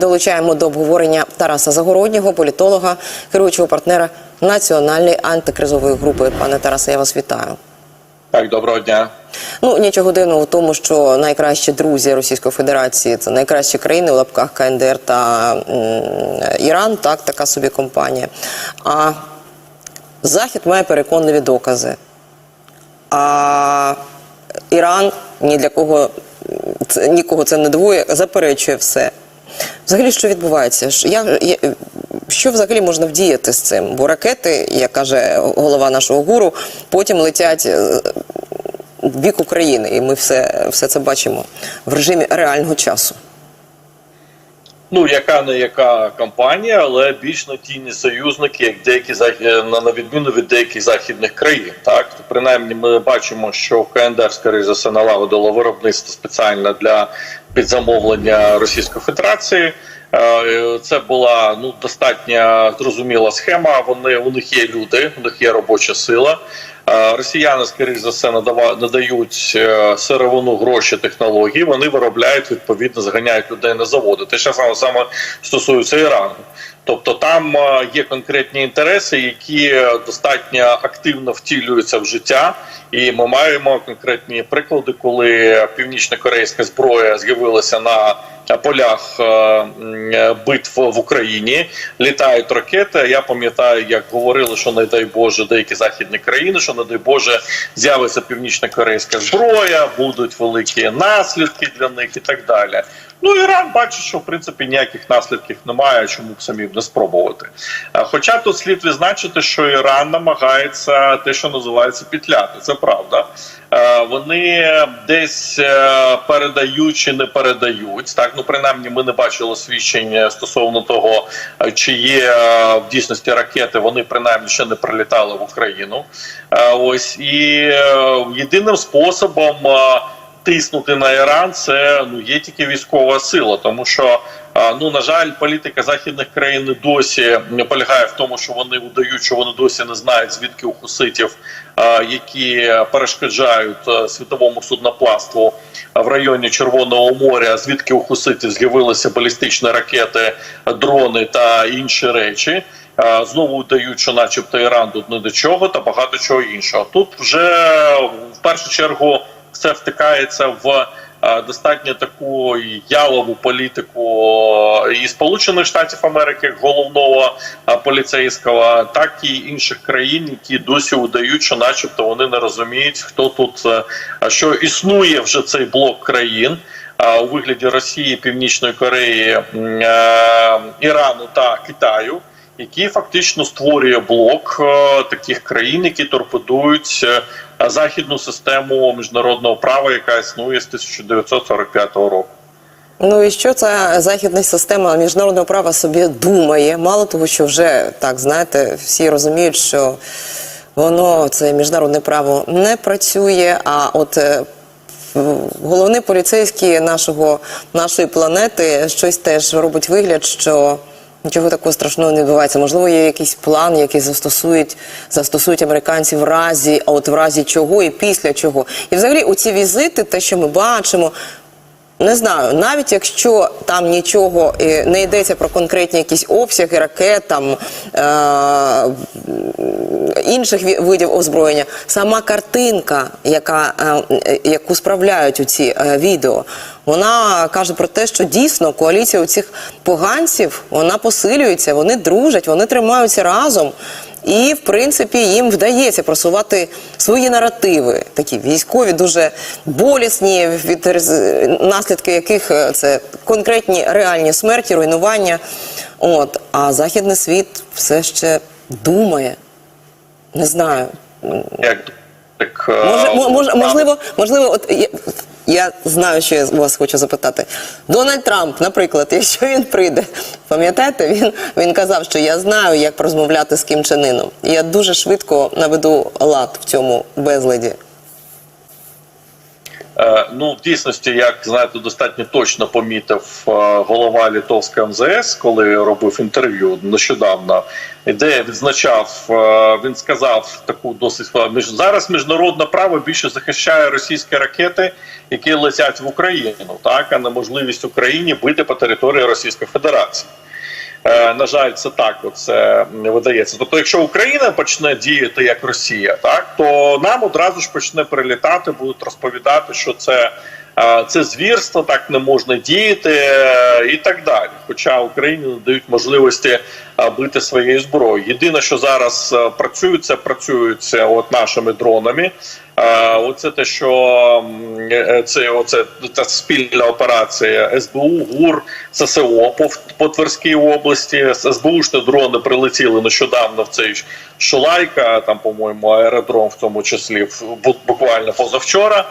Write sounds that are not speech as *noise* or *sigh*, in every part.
Долучаємо до обговорення Тараса Загороднього, політолога, керуючого партнера Національної антикризової групи. Пане Тарасе, я вас вітаю. Так, доброго дня. Ну нічого дивного в тому, що найкращі друзі Російської Федерації це найкращі країни у лапках КНДР та м, Іран. Так, така собі компанія. А Захід має переконливі докази. А Іран ні для кого це нікого це не дивує, заперечує все. Взагалі, що відбувається? Я, я, що взагалі можна вдіяти з цим? Бо ракети, як каже голова нашого гуру, потім летять е, в бік України, і ми все, все це бачимо в режимі реального часу. Ну, яка не яка компанія, але більш надійні союзники, як деякі на, на відміну від деяких західних країн. Так, принаймні, ми бачимо, що КНДР, скоріше за все, налагодило виробництво спеціально для підзамовлення Російської Федерації. Е, Це була ну достатньо зрозуміла схема. Вони у них є люди, у них є робоча сила. Е, Росіяни, скоріш за все, надава- надають е, сировину, гроші, технології. Вони виробляють відповідно, заганяють людей на заводи. Те ж саме саме стосується Ірану. Тобто там е, є конкретні інтереси, які е, достатньо активно втілюються в життя, і ми маємо конкретні приклади, коли північно-корейська зброя з'явилася на полях е, битв в Україні. Літають ракети. Я пам'ятаю, як говорили, що не дай Боже, деякі західні країни, що не дай Боже, з'явиться північно-корейська зброя, будуть великі наслідки для них і так далі. Ну Іран бачить, що в принципі ніяких наслідків немає, чому б самі не спробувати. Е, Хоча тут слід відзначити, що Іран намагається те, що називається пітляти. Це правда. Е, Вони десь е, передають чи не передають. Так, ну принаймні, ми не бачили свідчень стосовно того, чи є в дійсності ракети. Вони принаймні ще не прилітали в Україну. Ось і єдиним способом. тиснути на Іран це ну є тільки військова сила, тому що ну на жаль, політика західних країн досі не полягає в тому, що вони удають, що вони досі не знають звідки у хуситів, які перешкоджають світовому судноплавству в районі Червоного моря, звідки у хуситів з'явилися балістичні ракети, дрони та інші речі. Знову дають, що, начебто, Іран тут не до чого, та багато чого іншого. Тут вже в першу чергу все втикається в достатньо таку ялову політику і Сполучених Штатів Америки головного е, поліцейського, так і інших країн, які досі удають, що, начебто, вони не розуміють, хто тут е, що існує вже цей блок країн. е, У вигляді Росії, Північної Кореї, е, Ірану та Китаю, який фактично створює блок е, таких країн, які торпедують е, західну систему міжнародного права, яка існує з 1945 року. Ну і що ця західна система міжнародного права собі думає? Мало того, що вже так знаєте, всі розуміють, що воно це міжнародне право не працює. А от е, головний поліцейський нашого нашої планети щось теж робить вигляд, що. Нічого такого страшного не відбувається. Можливо, є якийсь план, який застосують, застосують американці в разі, а от в разі чого і після чого. І взагалі, оці візити, те, що ми бачимо, не знаю, навіть якщо там нічого не йдеться про конкретні якісь обсяги ракет, там е- інших видів озброєння, сама картинка, яка, е, е, яку справляють у ці е, відео, вона каже про те, що дійсно коаліція у цих поганців вона посилюється, вони дружать, вони тримаються разом. І, в принципі, їм вдається просувати свої наративи, такі військові, дуже болісні, від наслідки яких е, це конкретні реальні смерті, руйнування. От, а західний світ все ще думає. Не знаю. Як так, е, Може, мо- може, можливо, можливо, от я, знаю, що я вас хочу запитати. Дональд Трамп, наприклад, *laughs* якщо він прийде, пам'ятаєте, він, він казав, що я знаю, як розмовляти з Іном. І я дуже швидко наведу лад в цьому безладі. Е, Ну, в дійсності, як знаєте, достатньо точно помітив е, голова Литовського МЗС, коли робив інтерв'ю нещодавно, де відзначав, е, він сказав таку досить зараз міжнародне право більше захищає російські ракети, які летять в Україну, так а не можливість Україні бити по території Російської Федерації. Е, На жаль, це так оце видається. Тобто, якщо Україна почне діяти як Росія, так то нам одразу ж почне прилітати, будуть розповідати, що це, це звірство, так не можна діяти е, і так далі. Хоча Україні надають можливості е, бити своєю зброєю. Єдине, що зараз е, працюють, це працюють е, от нашими дронами. Оце те, що це оце ця спільна операція СБУ, ГУР, ССО по, по Тверській області. СБУшні дрони прилетіли нещодавно в цей Шулайка, там, по-моєму, аеродром, в тому числі буквально позавчора.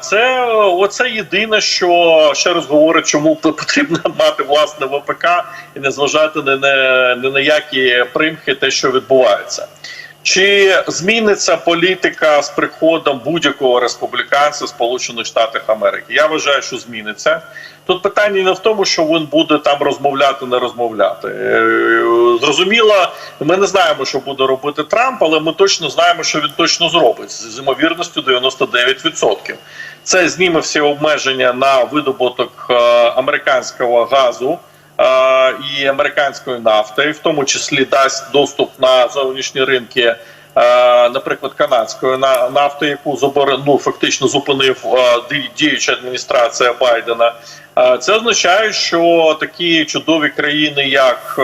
Це оце єдине, що ще раз говорить, чому *laughs* потрібно мати власне ВПК і не зважати ні на, ні на які примхи, те, що відбувається. Чи зміниться політика з приходом будь-якого республіканця Сполучених Штатах Америки? Я вважаю, що зміниться. Тут питання не в тому, що він буде там розмовляти, не розмовляти. Е, Зрозуміло, ми не знаємо, що буде робити Трамп, але ми точно знаємо, що він точно зробить з ймовірністю 99%. Це зніме всі обмеження на видобуток е, американського газу і американської нафти, в тому числі дасть доступ на зовнішні ринки. Наприклад, канадської на- нафти, яку ну, фактично зупинив ді- діюча адміністрація Байдена, це означає, що такі чудові країни, як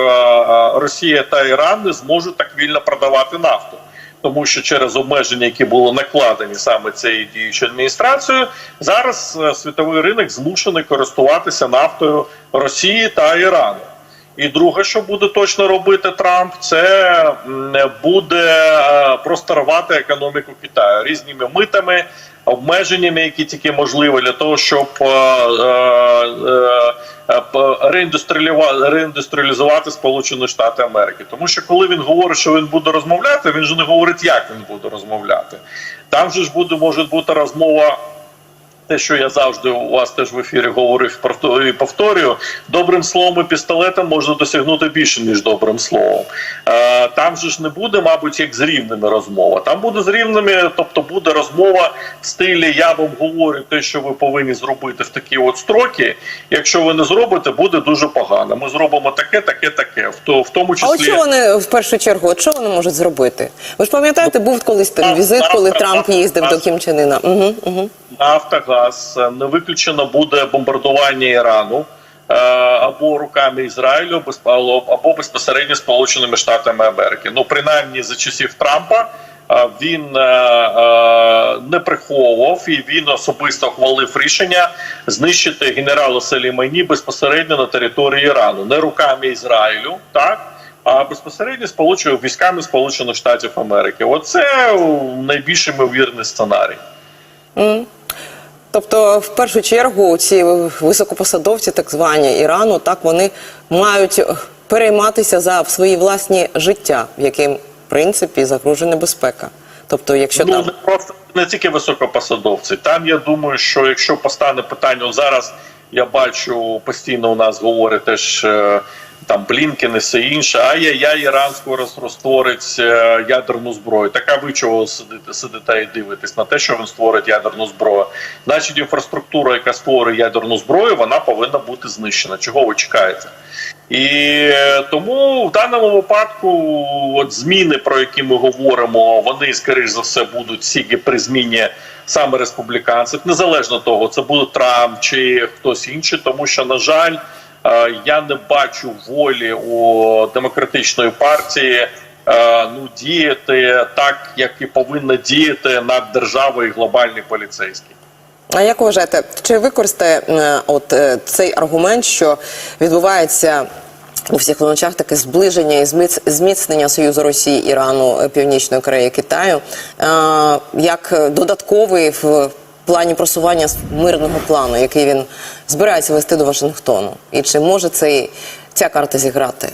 Росія та Іран, не зможуть так вільно продавати нафту. Тому що через обмеження, які були накладені саме цією діючою адміністрацією, зараз е, світовий ринок змушений користуватися нафтою Росії та Ірану. І друге, що буде точно робити Трамп, це буде е, просто рвати економіку Китаю різними митами, обмеженнями, які тільки можливі для того, щоб е, е, реіндустріалізувати Сполучені Штати Америки. Тому що коли він говорить, що він буде розмовляти, він же не говорить, як він буде розмовляти. Там же ж буде може бути розмова. Те, що я завжди у вас теж в ефірі говорив і повторюю, добрим словом і пістолетом можна досягнути більше ніж добрим словом. Е, там же ж не буде, мабуть, як з рівними розмова. Там буде з рівними, тобто буде розмова в стилі Я вам говорю те, що ви повинні зробити в такі от строки. Якщо ви не зробите, буде дуже погано. Ми зробимо таке, таке, таке. В, то, в тому А от що вони в першу чергу, от що вони можуть зробити? Ви ж пам'ятаєте, був колись Ну, візит, коли Трамп їздив до завтра. Кім Угу, угу. Нафтогаз е, не виключено буде бомбардування Ірану е, або руками Ізраїлю, або безпосередньо Сполученими Штатами Америки. Ну принаймні за часів Трампа. е, Він не приховував і він особисто ухвалив рішення знищити генерала Селімані безпосередньо на території Ірану, не руками Ізраїлю, так а безпосередньо сполучених військами Сполучених Штатів Америки. Оце найбільш ймовірний сценарій. Тобто, в першу чергу, ці високопосадовці, так звані Ірану, так вони мають перейматися за свої власні життя, в яким в принципі загрожує небезпека. Тобто, якщо ну там не просто не тільки високопосадовці. Там я думаю, що якщо постане питання, зараз я бачу постійно у нас говорить теж. Там Блінкен і все інше, а я, я Іран скоро розтворить е, ядерну зброю. Така ви чого сидите, сидите і дивитесь на те, що він створить ядерну зброю. Значить, інфраструктура, яка створює ядерну зброю, вона повинна бути знищена. Чого ви чекаєте? І е, тому в даному випадку, от зміни, про які ми говоримо, вони скоріш за все будуть тільки при зміні саме республіканців, незалежно того, це буде Трамп чи хтось інший, тому що на жаль, я не бачу волі у демократичної партії. е, Ну, діяти так, як і повинна діяти над державою і глобальний поліцейський. А як вважаєте, чи використає е, от е, цей аргумент, що відбувається у всіх водночас таке зближення і зміц- зміцнення союзу Росії, Ірану, е, Північної Кореї, Китаю, е, як додатковий в плані просування мирного плану, який він збирається вести до Вашингтону? І чи може цей ця карта зіграти?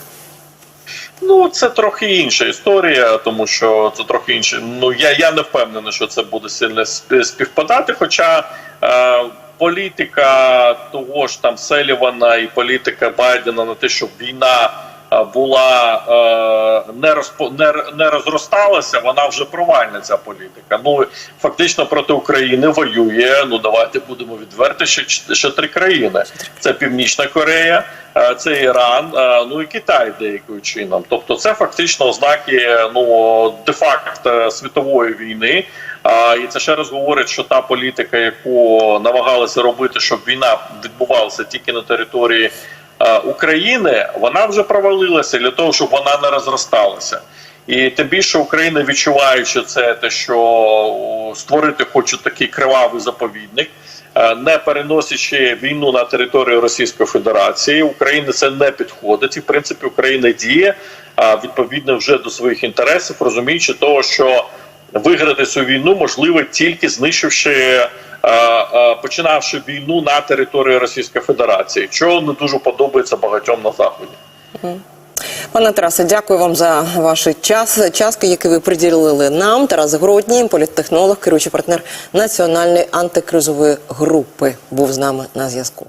Ну, це трохи інша історія, тому що це трохи інше. Ну я, я не впевнений, що це буде сильно спів- співпадати. Хоча е, політика того ж там Селівана і політика Байдена на те, щоб війна була е, не розпо не, не розросталася, вона вже провальна ця політика. Ну фактично проти України воює. Ну давайте будемо відверти, ще, ще три країни: це Північна Корея, е, це Іран, е, ну і Китай деяким чином. Тобто, це фактично ознаки ну де-факто світової війни. А, і це ще раз говорить, що та політика, яку намагалися робити, щоб війна відбувалася тільки на території е, України, вона вже провалилася для того, щоб вона не розросталася. І тим більше Україна відчуваючи це, те, що створити хочуть такий кривавий заповідник, е, не переносячи війну на територію Російської Федерації, Україні це не підходить. І в принципі Україна діє відповідно вже до своїх інтересів, розуміючи того, що виграти цю війну можливо тільки знищивши. Починавши війну на території Російської Федерації, що не дуже подобається багатьом на заході. Пане Тарасе, дякую вам за ваш час, час, який ви приділили нам. Тарас Гродній, політтехнолог, керуючий партнер національної антикризової групи, був з нами на зв'язку.